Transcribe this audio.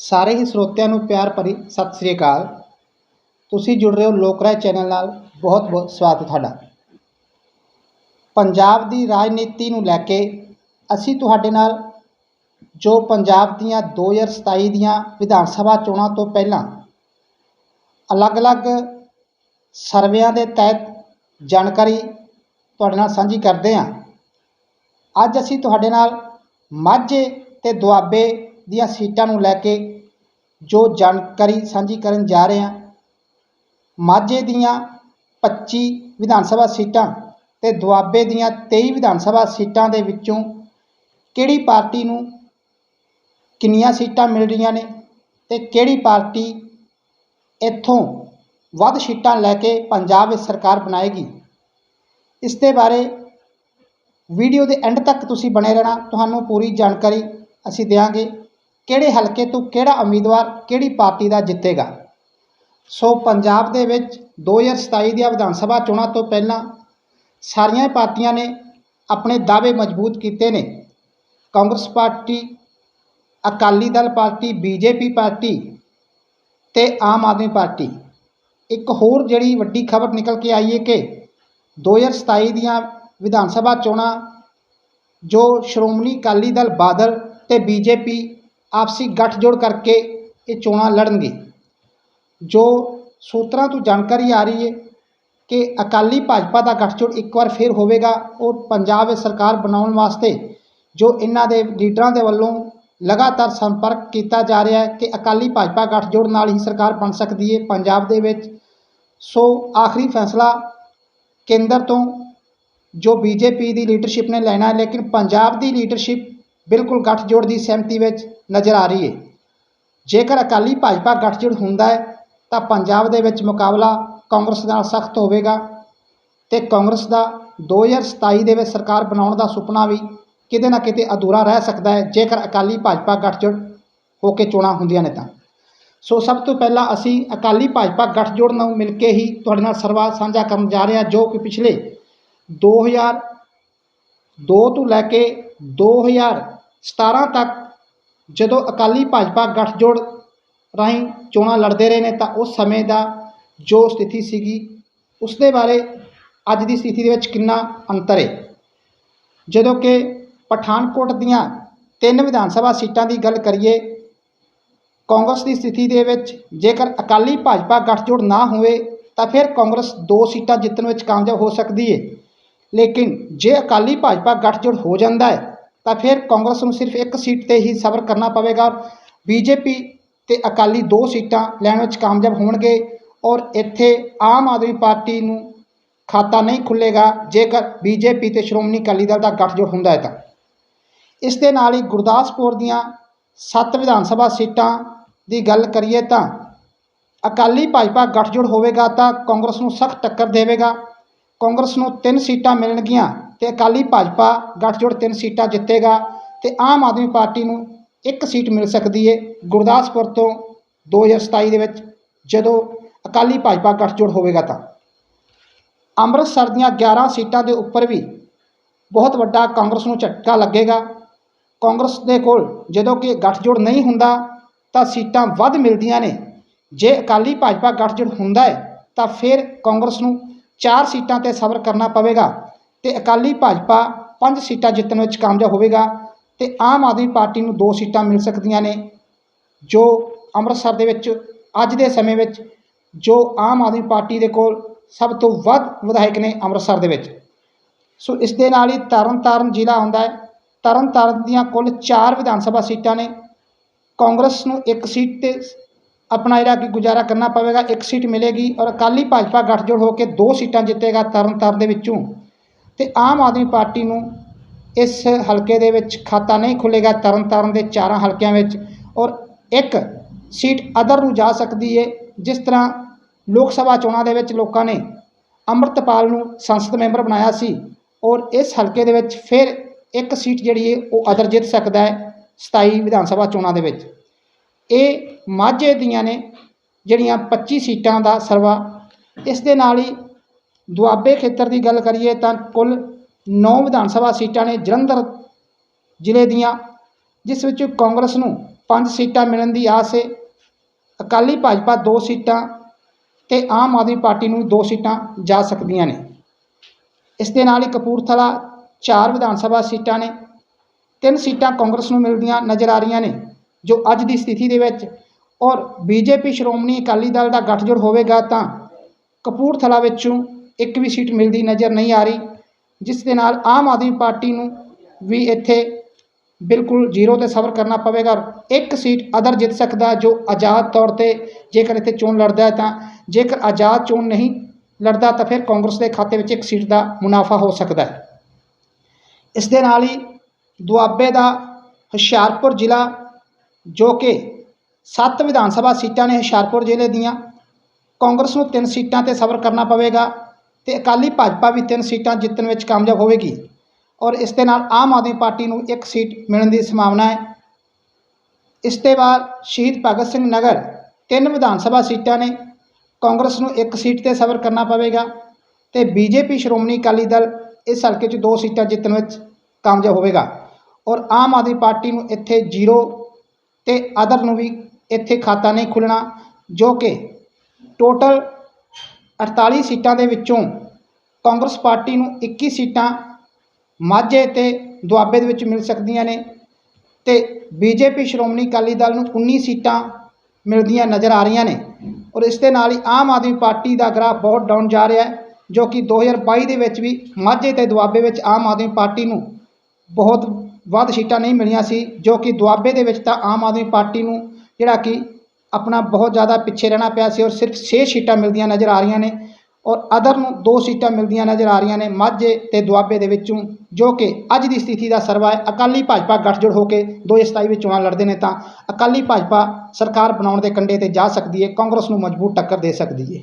ਸਾਰੇ ਹੀ ਸਰੋਤਿਆਂ ਨੂੰ ਪਿਆਰ ਭਰੀ ਸਤਿ ਸ੍ਰੀ ਅਕਾਲ। ਤੁਸੀਂ ਜੁੜ ਰਹੇ ਹੋ ਲੋਕ ਰਾਏ ਚੈਨਲ ਨਾਲ। ਬਹੁਤ ਬਹੁਤ ਸਵਾਗਤ ਹੈ ਤੁਹਾਡਾ। ਪੰਜਾਬ ਦੀ ਰਾਜਨੀਤੀ ਨੂੰ ਲੈ ਕੇ ਅਸੀਂ ਤੁਹਾਡੇ ਨਾਲ ਜੋ ਪੰਜਾਬ ਦੀਆਂ 2027 ਦੀਆਂ ਵਿਧਾਨ ਸਭਾ ਚੋਣਾਂ ਤੋਂ ਪਹਿਲਾਂ ਅਲੱਗ-ਅਲੱਗ ਸਰਵੇਆਂ ਦੇ ਤਹਿਤ ਜਾਣਕਾਰੀ ਤੁਹਾਡੇ ਨਾਲ ਸਾਂਝੀ ਕਰਦੇ ਹਾਂ। ਅੱਜ ਅਸੀਂ ਤੁਹਾਡੇ ਨਾਲ ਮਾਝੇ ਤੇ ਦੁਆਬੇ ਦੀਆਂ ਸੀਟਾਂ ਨੂੰ ਲੈ ਕੇ ਜੋ ਜਾਣਕਾਰੀ ਸਾਂਝੀ ਕਰਨ ਜਾ ਰਹੇ ਹਾਂ। ਮਾਝੇ ਦੀਆਂ 25 ਵਿਧਾਨ ਸਭਾ ਸੀਟਾਂ ਤੇ ਦੁਆਬੇ ਦੀਆਂ 23 ਵਿਧਾਨ ਸਭਾ ਸੀਟਾਂ ਦੇ ਵਿੱਚੋਂ ਕਿਹੜੀ ਪਾਰਟੀ ਨੂੰ ਕਿੰਨੀਆਂ ਸੀਟਾਂ ਮਿਲ ਰਹੀਆਂ ਨੇ ਤੇ ਕਿਹੜੀ ਪਾਰਟੀ ਇੱਥੋਂ ਵੱਧ ਸੀਟਾਂ ਲੈ ਕੇ ਪੰਜਾਬ ਵਿੱਚ ਸਰਕਾਰ ਬਣਾਏਗੀ। ਇਸ ਦੇ ਬਾਰੇ ਵੀਡੀਓ ਦੇ ਐਂਡ ਤੱਕ ਤੁਸੀਂ ਬਣੇ ਰਹਿਣਾ, ਤੁਹਾਨੂੰ ਪੂਰੀ ਜਾਣਕਾਰੀ ਅਸੀਂ ਦੇਵਾਂਗੇ ਕਿਹੜੇ ਹਲਕੇ ਤੋਂ ਕਿਹੜਾ ਉਮੀਦਵਾਰ ਕਿਹੜੀ ਪਾਰਟੀ ਦਾ ਜਿੱਤੇਗਾ? ਸੋ ਪੰਜਾਬ ਦੇ ਵਿੱਚ 2027 ਦੀਆਂ ਵਿਧਾਨ ਸਭਾ ਚੋਣਾਂ ਤੋਂ ਪਹਿਲਾਂ ਸਾਰੀਆਂ ਪਾਰਟੀਆਂ ਨੇ ਆਪਣੇ ਦਾਅਵੇ ਮਜ਼ਬੂਤ ਕੀਤੇ ਨੇ। Congress party, Akali Dal party, BJP party ਤੇ ਆਮ ਆਦਮੀ ਪਾਰਟੀ। ਇੱਕ ਹੋਰ ਜਿਹੜੀ ਵੱਡੀ ਖਬਰ ਨਿਕਲ ਕੇ ਆਈ ਹੈ ਕਿ 2027 ਦੀਆਂ ਵਿਧਾਨ ਸਭਾ ਚੋਣਾਂ ਜੋ ਸ਼੍ਰੋਮਣੀ ਅਕਾਲੀ ਦਲ ਬਾਦਲ ਤੇ ਬੀਜੇਪੀ ਆਪਸੀ ਗੱਠਜੋੜ ਕਰਕੇ ਇਹ ਚੋਣਾਂ ਲੜਨਗੇ। ਜੋ ਸੂਤਰਾਂ ਤੋਂ ਜਾਣਕਾਰੀ ਆ ਰਹੀ ਹੈ ਕਿ ਅਕਾਲੀ ਭਾਜਪਾ ਦਾ ਗੱਠਜੋੜ ਇੱਕ ਵਾਰ ਫਿਰ ਹੋਵੇਗਾ ਔਰ ਪੰਜਾਬ ਵਿੱਚ ਸਰਕਾਰ ਬਣਾਉਣ ਵਾਸਤੇ ਜੋ ਇਹਨਾਂ ਦੇ ਲੀਡਰਾਂ ਦੇ ਵੱਲੋਂ ਲਗਾਤਾਰ ਸੰਪਰਕ ਕੀਤਾ ਜਾ ਰਿਹਾ ਹੈ ਕਿ ਅਕਾਲੀ ਭਾਜਪਾ ਗੱਠਜੋੜ ਨਾਲ ਹੀ ਸਰਕਾਰ ਬਣ ਸਕਦੀ ਹੈ ਪੰਜਾਬ ਦੇ ਵਿੱਚ। ਸੋ ਆਖਰੀ ਫੈਸਲਾ ਕੇਂਦਰ ਤੋਂ ਜੋ ਬੀਜੇਪੀ ਦੀ ਲੀਡਰਸ਼ਿਪ ਨੇ ਲੈਣਾ ਹੈ, ਲੇਕਿਨ ਪੰਜਾਬ ਦੀ ਲੀਡਰਸ਼ਿਪ ਬਿਲਕੁਲ ਗੱਠਜੋੜ ਦੀ ਸਹਿਮਤੀ ਵਿੱਚ ਨਜ਼ਰ ਆ ਰਹੀ ਹੈ। ਜੇਕਰ ਅਕਾਲੀ ਭਾਜਪਾ ਗੱਠਜੋੜ ਹੁੰਦਾ ਹੈ, ਤਾਂ ਪੰਜਾਬ ਦੇ ਵਿੱਚ ਮੁਕਾਬਲਾ ਕਾਂਗਰਸ ਨਾਲ ਸਖਤ ਹੋਵੇਗਾ ਤੇ ਕਾਂਗਰਸ ਦਾ 2027 ਦੇ ਵਿੱਚ ਸਰਕਾਰ ਬਣਾਉਣ ਦਾ ਸੁਪਨਾ ਵੀ ਕਿਤੇ ਨਾ ਕਿਤੇ ਅਧੂਰਾ ਰਹਿ ਸਕਦਾ ਹੈ, ਜੇਕਰ ਅਕਾਲੀ ਭਾਜਪਾ ਗੱਠਜੋੜ ਹੋ ਕੇ ਚੋਣਾਂ ਹੁੰਦੀਆਂ ਨੇ ਤਾਂ। ਸੋ ਸਭ ਤੋਂ ਪਹਿਲਾਂ ਅਸੀਂ ਅਕਾਲੀ ਭਾਜਪਾ ਗੱਠਜੋੜ ਨੂੰ ਮਿਲ ਕੇ ਹੀ ਤੁਹਾਡੇ ਨਾਲ ਸਰਵਾ ਸਾਂਝਾ ਕਰਨ ਜਾ ਰਹੇ ਹਾਂ, ਜੋ ਕਿ ਪਿਛਲੇ 2002 ਤੋਂ ਲੈ ਕੇ 2017 ਤੱਕ ਜਦੋਂ ਅਕਾਲੀ ਭਾਜਪਾ ਗੱਠਜੋੜ ਰਾਹੀਂ ਚੋਣਾਂ ਲੜਦੇ ਰਹੇ ਨੇ ਤਾਂ ਉਸ ਸਮੇਂ ਦਾ ਜੋ ਸਥਿਤੀ ਸੀਗੀ ਉਸ ਦੇ ਬਾਰੇ ਅੱਜ ਦੀ ਸਥਿਤੀ ਦੇ ਵਿੱਚ ਕਿੰਨਾ ਅੰਤਰ ਹੈ? ਜਦੋਂ ਕਿ ਪਠਾਨਕੋਟ ਦੀਆਂ ਤਿੰਨ ਵਿਧਾਨ ਸਭਾ ਸੀਟਾਂ ਦੀ ਗੱਲ ਕਰੀਏ, ਕਾਂਗਰਸ ਦੀ ਸਥਿਤੀ ਦੇ ਵਿੱਚ ਜੇਕਰ ਅਕਾਲੀ ਭਾਜਪਾ ਗੱਠਜੋੜ ਨਾ ਹੋਵੇ, ਤਾਂ ਫਿਰ ਕਾਂਗਰਸ ਦੋ ਸੀਟਾਂ ਜਿੱਤਣ ਵਿੱਚ ਕਾਮਯਾਬ ਹੋ ਸਕਦੀ ਹੈ। ਲੇਕਿਨ ਜੇ ਅਕਾਲੀ ਭਾਜਪਾ ਗੱਠਜੋੜ ਹੋ ਜਾਂਦਾ ਹੈ ਤਾਂ ਫਿਰ ਕਾਂਗਰਸ ਨੂੰ ਸਿਰਫ ਇੱਕ ਸੀਟ ਤੇ ਹੀ ਸਬਰ ਕਰਨਾ ਪਵੇਗਾ। ਬੀਜੇਪੀ ਤੇ ਅਕਾਲੀ ਦੋ ਸੀਟਾਂ ਲੈਣ ਵਿੱਚ ਕਾਮਯਾਬ ਹੋਣਗੇ ਔਰ ਇੱਥੇ ਆਮ ਆਦਮੀ ਪਾਰਟੀ ਨੂੰ ਖਾਤਾ ਨਹੀਂ ਖੁੱਲੇਗਾ ਜੇਕਰ ਬੀਜੇਪੀ ਤੇ ਸ਼੍ਰੋਮਣੀ ਅਕਾਲੀ ਦਲ ਦਾ ਗੱਠਜੋੜ ਹੁੰਦਾ ਹੈ ਤਾਂ। ਇਸ ਦੇ ਨਾਲ ਹੀ ਗੁਰਦਾਸਪੁਰ ਦੀਆਂ ਸੱਤ ਵਿਧਾਨ ਸਭਾ ਸੀਟਾਂ ਦੀ ਗੱਲ ਕਰੀਏ ਤਾਂ ਅਕਾਲੀ ਭਾਜਪਾ ਗੱਠਜੋੜ ਹੋਵੇਗਾ ਤਾਂ ਕਾਂਗਰਸ ਨੂੰ ਸਖਤ ਟੱਕਰ ਦੇਵੇਗਾ। ਕਾਂਗਰਸ ਨੂੰ ਤਿੰਨ ਸੀਟਾਂ ਮਿਲਣਗੀਆਂ। ਤੇ ਅਕਾਲੀ ਭਾਜਪਾ ਗੱਠਜੋੜ ਤਿੰਨ ਸੀਟਾਂ ਜਿੱਤੇਗਾ ਤੇ ਆਮ ਆਦਮੀ ਪਾਰਟੀ ਨੂੰ ਇੱਕ ਸੀਟ ਮਿਲ ਸਕਦੀ ਹੈ ਗੁਰਦਾਸਪੁਰ ਤੋਂ 2027 ਦੇ ਵਿੱਚ, ਜਦੋਂ ਅਕਾਲੀ ਭਾਜਪਾ ਗੱਠਜੋੜ ਹੋਵੇਗਾ ਤਾਂ। ਅੰਮ੍ਰਿਤਸਰ ਦੀਆਂ 11 ਸੀਟਾਂ ਦੇ ਉੱਪਰ ਵੀ ਬਹੁਤ ਵੱਡਾ ਕਾਂਗਰਸ ਨੂੰ ਝਟਕਾ ਲੱਗੇਗਾ। ਕਾਂਗਰਸ ਦੇ ਕੋਲ ਜਦੋਂ ਕਿ ਗੱਠਜੋੜ ਨਹੀਂ ਹੁੰਦਾ, ਤਾਂ ਸੀਟਾਂ ਵੱਧ ਮਿਲਦੀਆਂ ਨੇ। ਜੇ ਅਕਾਲੀ ਭਾਜਪਾ ਗੱਠਜੋੜ ਹੁੰਦਾ ਹੈ ਤਾਂ ਫਿਰ ਕਾਂਗਰਸ ਨੂੰ ਚਾਰ ਸੀਟਾਂ ਤੇ ਸਬਰ ਕਰਨਾ ਪਵੇਗਾ। ਤੇ ਅਕਾਲੀ ਭਾਜਪਾ ਪੰਜ ਸੀਟਾਂ ਜਿੱਤਣ ਵਿੱਚ ਕਾਮਯਾਬ ਹੋਵੇਗਾ ਤੇ ਆਮ ਆਦਮੀ ਪਾਰਟੀ ਨੂੰ ਦੋ ਸੀਟਾਂ ਮਿਲ ਸਕਦੀਆਂ ਨੇ, ਜੋ ਅੰਮ੍ਰਿਤਸਰ ਦੇ ਵਿੱਚ ਅੱਜ ਦੇ ਸਮੇਂ ਵਿੱਚ ਜੋ ਆਮ ਆਦਮੀ ਪਾਰਟੀ ਦੇ ਕੋਲ ਸਭ ਤੋਂ ਵੱਧ ਵਿਧਾਇਕ ਨੇ ਅੰਮ੍ਰਿਤਸਰ ਦੇ ਵਿੱਚ। ਸੋ ਇਸ ਦੇ ਨਾਲ ਹੀ ਤਰਨਤਾਰਨ ਜ਼ਿਲ੍ਹਾ ਆਉਂਦਾ ਹੈ। ਤਰਨਤਾਰਨ ਦੀਆਂ ਕੁੱਲ 4 ਵਿਧਾਨ ਸਭਾ ਸੀਟਾਂ ਨੇ। ਕਾਂਗਰਸ ਨੂੰ ਇੱਕ ਸੀਟ ਤੇ ਆਪਣਾ ਜਿਹੜਾ ਕਿ ਗੁਜ਼ਾਰਾ ਕਰਨਾ ਪਵੇਗਾ, ਇੱਕ ਸੀਟ ਮਿਲੇਗੀ ਔਰ ਅਕਾਲੀ ਭਾਜਪਾ ਗੱਠਜੋੜ ਹੋ ਕੇ ਦੋ ਸੀਟਾਂ ਜਿੱਤੇਗਾ ਤਰਨਤਾਰਨ ਦੇ ਵਿੱਚੋਂ। ਤੇ ਆਮ ਆਦਮੀ ਪਾਰਟੀ ਨੂੰ ਇਸ ਹਲਕੇ ਦੇ ਵਿੱਚ ਖਾਤਾ ਨਹੀਂ ਖੁੱਲੇਗਾ ਤਰਨਤਾਰਨ ਦੇ ਚਾਰਾਂ ਹਲਕਿਆਂ ਵਿੱਚ ਔਰ ਇੱਕ ਸੀਟ ਅਦਰ ਨੂੰ ਜਾ ਸਕਦੀ ਹੈ ਜਿਸ ਤਰ੍ਹਾਂ ਲੋਕ ਸਭਾ ਚੋਣਾਂ ਦੇ ਵਿੱਚ ਲੋਕਾਂ ਨੇ ਅੰਮ੍ਰਿਤਪਾਲ ਨੂੰ ਸੰਸਦ ਮੈਂਬਰ ਬਣਾਇਆ ਸੀ ਔਰ ਇਸ ਹਲਕੇ ਦੇ ਵਿੱਚ ਫਿਰ ਇੱਕ ਸੀਟ ਜਿਹੜੀ ਹੈ ਉਹ ਅਦਰ ਜਿੱਤ ਸਕਦਾ ਹੈ 27 ਵਿਧਾਨ ਸਭਾ ਚੋਣਾਂ ਦੇ ਵਿੱਚ। ਇਹ ਮਾਝੇ ਦੀਆਂ ਨੇ ਜਿਹੜੀਆਂ 25 ਸੀਟਾਂ ਦਾ ਸਰਵਾ, ਇਸ ਦੇ ਨਾਲ ਹੀ ਦੁਆਬੇ ਖੇਤਰ ਦੀ ਗੱਲ ਕਰੀਏ ਤਾਂ ਕੁੱਲ 9 ਵਿਧਾਨ ਸਭਾ ਸੀਟਾਂ ਨੇ ਜਲੰਧਰ ਜ਼ਿਲ੍ਹੇ ਦੀਆਂ, ਜਿਸ ਵਿੱਚ ਕਾਂਗਰਸ ਨੂੰ ਪੰਜ ਸੀਟਾਂ ਮਿਲਣ ਦੀ ਆਸ ਹੈ ਅਕਾਲੀ ਭਾਜਪਾ ਦੋ ਸੀਟਾਂ ਤੇ ਆਮ ਆਦਮੀ ਪਾਰਟੀ ਨੂੰ ਦੋ ਸੀਟਾਂ ਜਾ ਸਕਦੀਆਂ ਨੇ। ਇਸ ਦੇ ਨਾਲ ਹੀ ਕਪੂਰਥਲਾ ਚਾਰ ਵਿਧਾਨ ਸਭਾ ਸੀਟਾਂ ਨੇ। ਤਿੰਨ ਸੀਟਾਂ ਕਾਂਗਰਸ ਨੂੰ ਮਿਲਦੀਆਂ ਨਜ਼ਰ ਆ ਰਹੀਆਂ ਨੇ, ਜੋ ਅੱਜ ਦੀ ਸਥਿਤੀ ਦੇ ਵਿੱਚ ਔਰ ਬੀਜੇਪੀ ਸ਼੍ਰੋਮਣੀ ਅਕਾਲੀ ਦਲ ਦਾ ਗੱਠਜੋੜ ਹੋਵੇਗਾ ਤਾਂ ਕਪੂਰਥਲਾ ਵਿੱਚੋਂ ਇੱਕ ਵੀ ਸੀਟ ਮਿਲਦੀ ਨਜ਼ਰ ਨਹੀਂ ਆ ਰਹੀ, ਜਿਸ ਦੇ ਨਾਲ ਆਮ ਆਦਮੀ ਪਾਰਟੀ ਨੂੰ ਵੀ ਇੱਥੇ ਬਿਲਕੁਲ ਜ਼ੀਰੋ ਤੇ ਸਬਰ ਕਰਨਾ ਪਵੇਗਾ ਔਰ ਇੱਕ ਸੀਟ ਅਦਰ ਜਿੱਤ ਸਕਦਾ ਜੋ ਆਜ਼ਾਦ ਤੌਰ ਤੇ ਜੇਕਰ ਇੱਥੇ ਚੋਣ ਲੜਦਾ ਹੈ ਤਾਂ ਜੇਕਰ ਆਜ਼ਾਦ ਚੋਣ ਨਹੀਂ ਲੜਦਾ ਤਾਂ ਫਿਰ ਕਾਂਗਰਸ ਦੇ ਖਾਤੇ ਵਿੱਚ ਇੱਕ ਸੀਟ ਦਾ ਮੁਨਾਫਾ ਹੋ ਸਕਦਾ ਹੈ। ਇਸ ਦੇ ਨਾਲ ਹੀ ਦੁਆਬੇ ਦਾ ਹੁਸ਼ਿਆਰਪੁਰ ਜ਼ਿਲ੍ਹਾ ਜੋ ਕਿ ਸੱਤ ਵਿਧਾਨ ਸਭਾ ਸੀਟਾਂ ਨੇ ਹੁਸ਼ਿਆਰਪੁਰ ਜ਼ਿਲ੍ਹੇ ਦੀਆਂ, ਕਾਂਗਰਸ ਨੂੰ ਤਿੰਨ ਸੀਟਾਂ ਤੇ ਸਬਰ ਕਰਨਾ ਪਵੇਗਾ। ਤੇ ਅਕਾਲੀ ਭਾਜਪਾ ਵੀ ਤਿੰਨ ਸੀਟਾਂ ਜਿੱਤਣ ਵਿੱਚ ਕਾਮਯਾਬ ਹੋਵੇਗੀ ਔਰ ਇਸ ਦੇ ਨਾਲ ਆਮ ਆਦਮੀ ਪਾਰਟੀ ਨੂੰ ਇੱਕ ਸੀਟ ਮਿਲਣ ਦੀ ਸੰਭਾਵਨਾ ਹੈ। ਇਸ ਦੇ ਬਾਅਦ ਸ਼ਹੀਦ ਭਗਤ ਸਿੰਘ ਨਗਰ ਤਿੰਨ ਵਿਧਾਨ ਸਭਾ ਸੀਟਾਂ ਨੇ। ਕਾਂਗਰਸ ਨੂੰ ਇੱਕ ਸੀਟ ਤੇ ਸਬਰ ਕਰਨਾ ਪਵੇਗਾ ਤੇ ਬੀਜੇਪੀ ਸ਼੍ਰੋਮਣੀ ਅਕਾਲੀ ਦਲ ਇਸ ਹਲਕੇ 'ਚ ਦੋ ਸੀਟਾਂ ਜਿੱਤਣ ਵਿੱਚ ਕਾਮਯਾਬ ਹੋਵੇਗਾ ਔਰ ਆਮ ਆਦਮੀ ਪਾਰਟੀ ਨੂੰ ਇੱਥੇ ਜ਼ੀਰੋ ਤੇ ਅਦਰ ਨੂੰ ਵੀ ਇੱਥੇ ਖਾਤਾ ਨਹੀਂ ਖੁੱਲਣਾ ਜੋ ਕਿ ਟੋਟਲ 48 ਸੀਟਾਂ ਦੇ ਵਿੱਚੋਂ ਕਾਂਗਰਸ ਪਾਰਟੀ ਨੂੰ 21 ਸੀਟਾਂ ਮਾਝੇ ਤੇ ਦੁਆਬੇ ਦੇ ਵਿੱਚ ਮਿਲ ਸਕਦੀਆਂ ਨੇ ਤੇ ਬੀਜੇਪੀ ਸ਼੍ਰੋਮਣੀ ਅਕਾਲੀ ਦਲ ਨੂੰ 19 ਸੀਟਾਂ ਮਿਲਦੀਆਂ ਨਜ਼ਰ ਆ ਰਹੀਆਂ ਨੇ। ਔਰ ਇਸ ਦੇ ਨਾਲ ਹੀ ਆਮ ਆਦਮੀ ਪਾਰਟੀ ਦਾ ਗ੍ਰਾਫ ਬਹੁਤ ਡਾਊਨ ਜਾ ਰਿਹਾ ਹੈ, ਜੋ ਕਿ 2022 ਦੇ ਵਿੱਚ ਵੀ ਮਾਝੇ ਤੇ ਦੁਆਬੇ ਵਿੱਚ ਆਮ ਆਦਮੀ ਪਾਰਟੀ ਨੂੰ ਬਹੁਤ ਵੱਧ ਸੀਟਾਂ ਨਹੀਂ ਮਿਲੀਆਂ ਸੀ, ਜੋ ਕਿ ਦੁਆਬੇ ਦੇ ਵਿੱਚ ਤਾਂ ਆਮ ਆਦਮੀ ਪਾਰਟੀ ਨੂੰ ਜਿਹੜਾ ਕਿ ਆਪਣਾ ਬਹੁਤ ਜ਼ਿਆਦਾ ਪਿੱਛੇ ਰਹਿਣਾ ਪਿਆ ਸੀ ਔਰ ਸਿਰਫ 6 ਸੀਟਾਂ ਮਿਲਦੀਆਂ ਨਜ਼ਰ ਆ ਰਹੀਆਂ ਨੇ ਔਰ ਅਦਰ ਨੂੰ ਦੋ ਸੀਟਾਂ ਮਿਲਦੀਆਂ ਨਜ਼ਰ ਆ ਰਹੀਆਂ ਨੇ ਮਾਝੇ ਤੇ ਦੁਆਬੇ ਦੇ ਵਿੱਚੋਂ, ਜੋ ਕਿ ਅੱਜ ਦੀ ਸਥਿਤੀ ਦਾ ਸਰਵਾ ਹੈ। ਅਕਾਲੀ ਭਾਜਪਾ ਗੱਠਜੋੜ ਹੋ ਕੇ 2027 ਵਿੱਚ ਚੋਣਾਂ ਲੜਦੇ ਨੇ ਤਾਂ ਅਕਾਲੀ ਭਾਜਪਾ ਸਰਕਾਰ ਬਣਾਉਣ ਦੇ ਕੰਡੇ ਤੇ ਜਾ ਸਕਦੀ ਹੈ, ਕਾਂਗਰਸ ਨੂੰ ਮਜ਼ਬੂਤ ਟੱਕਰ ਦੇ ਸਕਦੀ ਹੈ।